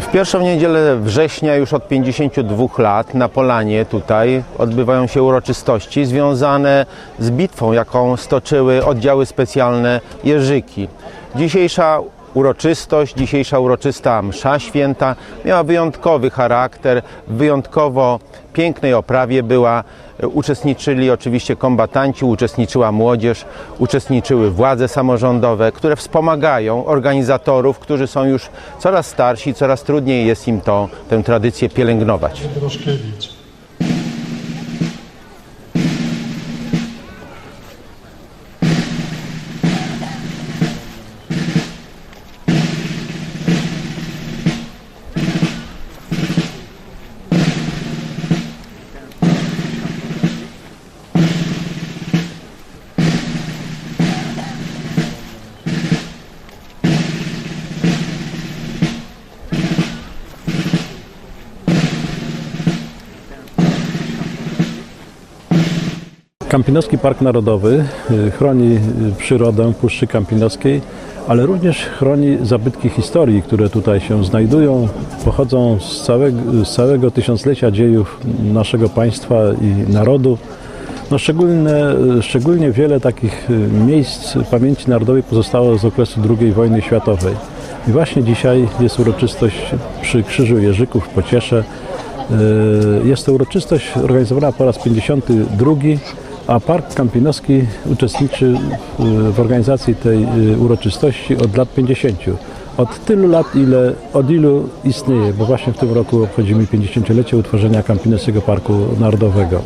W pierwszą niedzielę września już od 52 lat na Polanie tutaj odbywają się uroczystości związane z bitwą, jaką stoczyły oddziały specjalne Jerzyki. Dzisiejsza uroczystość, dzisiejsza uroczysta msza święta miała wyjątkowy charakter, w wyjątkowo pięknej oprawie była. Uczestniczyli oczywiście kombatanci, uczestniczyła młodzież, uczestniczyły władze samorządowe, które wspomagają organizatorów, którzy są już coraz starsi, coraz trudniej jest im tę tradycję pielęgnować. Kampinoski Park Narodowy y, chroni y, przyrodę Puszczy Kampinoskiej, ale również chroni zabytki historii, które tutaj się znajdują, pochodzą z całego, z całego tysiąclecia dziejów naszego państwa i narodu. No szczególne, szczególnie wiele takich y, miejsc pamięci narodowej pozostało z okresu II wojny światowej. I właśnie dzisiaj jest uroczystość przy Krzyżu Jerzyków w Pociesze. Y, Jest to uroczystość organizowana po raz 52, a Park Kampinoski uczestniczy w, organizacji tej y, uroczystości od lat 50. Od tylu lat, ile, od ilu istnieje, bo właśnie w tym roku obchodzimy 50-lecie utworzenia Kampinoskiego Parku Narodowego.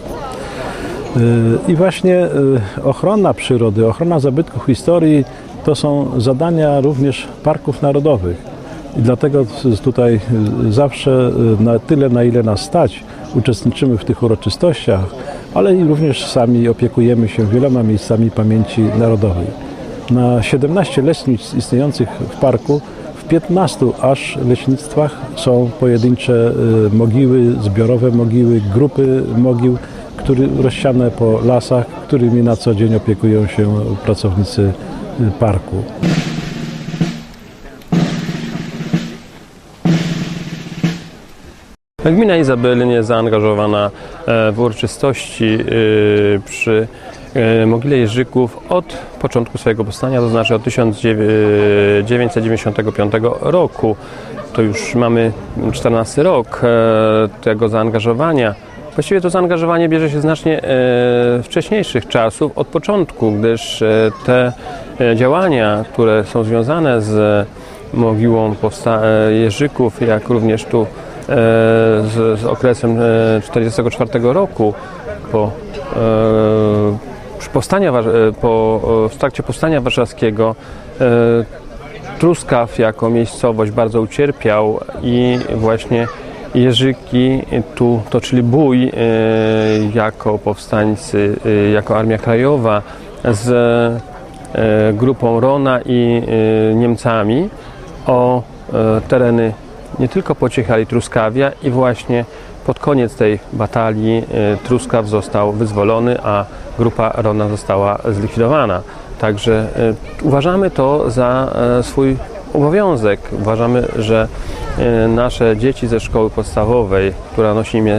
Y, I właśnie y, ochrona przyrody, ochrona zabytków historii to są zadania również parków narodowych. I dlatego tutaj zawsze na tyle, na ile nas stać, uczestniczymy w tych uroczystościach, ale i również sami opiekujemy się wieloma miejscami pamięci narodowej. Na 17 leśnic istniejących w parku w 15 aż leśnictwach są pojedyncze y, mogiły, zbiorowe mogiły, grupy mogił, które rozsiane po lasach, którymi na co dzień opiekują się pracownicy y, parku. Gmina Izabelin jest zaangażowana e, w uroczystości e, przy e, mogile Jerzyków od początku swojego powstania, to znaczy od 1995 roku. To już mamy 14 rok tego zaangażowania. Właściwie to zaangażowanie bierze się znacznie wcześniejszych czasów, od początku, gdyż te działania, które są związane z mogiłą powsta- Jerzyków, jak również tu z, z okresem 1944 roku po, e, powstania, e, po, e, w trakcie powstania warszawskiego e, Truskaw jako miejscowość bardzo ucierpiał i właśnie Jerzyki tu toczyli bój e, jako powstańcy, e, jako Armia Krajowa z e, grupą Rona i e, Niemcami o e, tereny nie tylko Pociech, ale i Truskawia i właśnie pod koniec tej batalii e, Truskaw został wyzwolony, a grupa Rona została zlikwidowana. Także e, uważamy to za e, swój obowiązek. Uważamy, że nasze dzieci ze szkoły podstawowej, która nosi imię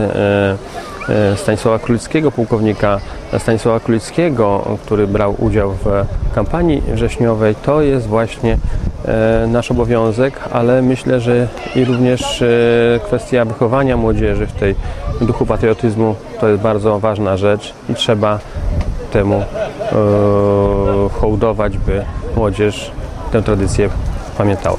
Stanisława Królickiego, pułkownika Stanisława Królickiego, który brał udział w kampanii wrześniowej, to jest właśnie e, nasz obowiązek, ale myślę, że i również e, kwestia wychowania młodzieży w tej duchu patriotyzmu to jest bardzo ważna rzecz i trzeba temu e, hołdować, by młodzież tę tradycję pamiętała.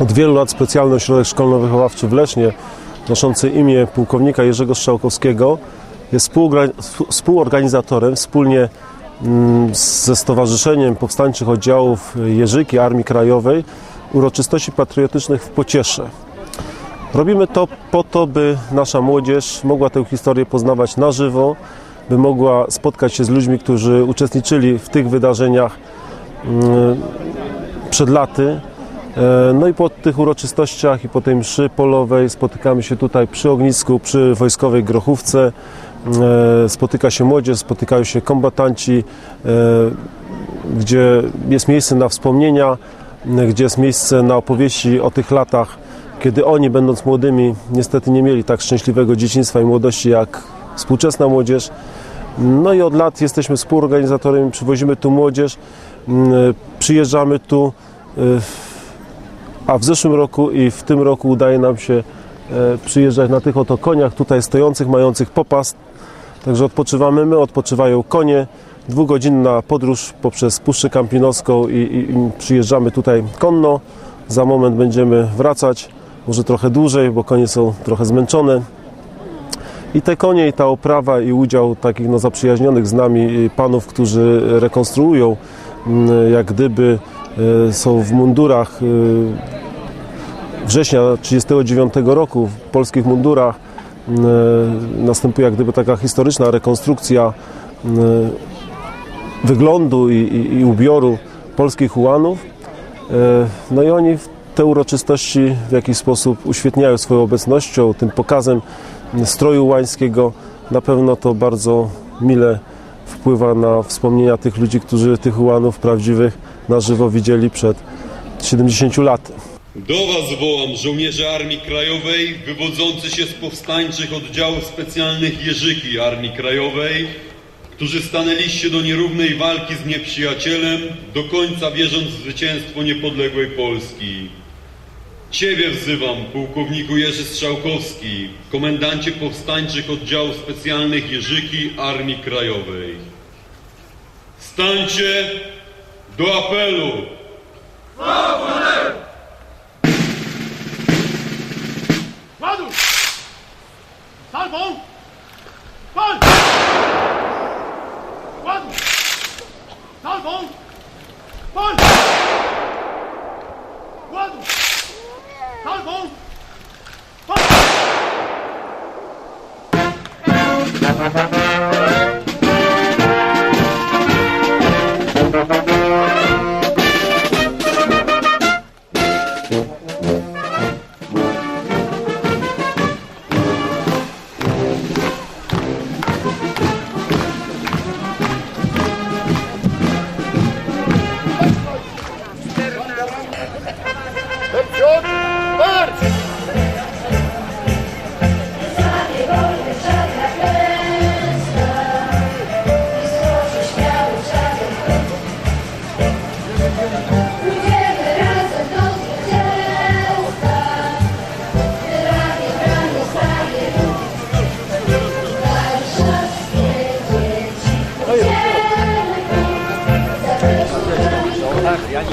Od wielu lat specjalny ośrodek szkolno-wychowawczy w Lesznie, noszący imię pułkownika Jerzego Strzałkowskiego, jest współorganizatorem wspólnie mm, ze Stowarzyszeniem Powstańczych Oddziałów Jerzyki Armii Krajowej uroczystości patriotycznych w Pociesze. Robimy to po to, by nasza młodzież mogła tę historię poznawać na żywo, by mogła spotkać się z ludźmi, którzy uczestniczyli w tych wydarzeniach mm, przed laty. E, No i po tych uroczystościach i po tej mszy polowej spotykamy się tutaj przy ognisku, przy wojskowej grochówce. E, Spotyka się młodzież, spotykają się kombatanci, e, gdzie jest miejsce na wspomnienia, gdzie jest miejsce na opowieści o tych latach, kiedy oni, będąc młodymi, niestety nie mieli tak szczęśliwego dzieciństwa i młodości jak współczesna młodzież. No i od lat jesteśmy współorganizatorami, przywozimy tu młodzież, przyjeżdżamy tu, a w zeszłym roku i w tym roku udaje nam się e, przyjeżdżać na tych oto koniach tutaj stojących, mających popas. Także odpoczywamy my, odpoczywają konie. Dwugodzinna podróż poprzez Puszczę Kampinowską i, i, i przyjeżdżamy tutaj konno. Za moment będziemy wracać, może trochę dłużej, bo konie są trochę zmęczone. I te konie, i ta oprawa, i udział takich no, zaprzyjaźnionych z nami y, panów, którzy rekonstruują, mm, jak gdyby y, są w mundurach y, września 1939 roku, w polskich mundurach. y, Następuje jak gdyby taka historyczna rekonstrukcja y, wyglądu i, i, i ubioru polskich ułanów. E, No i oni te uroczystości w jakiś sposób uświetniają swoją obecnością, tym pokazem stroju łańskiego. Na pewno to bardzo mile wpływa na wspomnienia tych ludzi, którzy tych ułanów prawdziwych na żywo widzieli przed 70 laty. Do Was wołam, żołnierze Armii Krajowej, wywodzący się z powstańczych oddziałów specjalnych Jerzyki Armii Krajowej, którzy stanęliście do nierównej walki z nieprzyjacielem, do końca wierząc w zwycięstwo niepodległej Polski. Ciebie wzywam, pułkowniku Jerzy Strzałkowski, komendancie powstańczych oddziałów specjalnych Jerzyki Armii Krajowej. Stańcie do apelu! Salvo! Gol! bom, Salvo! Gol! Gol! bom, Gol!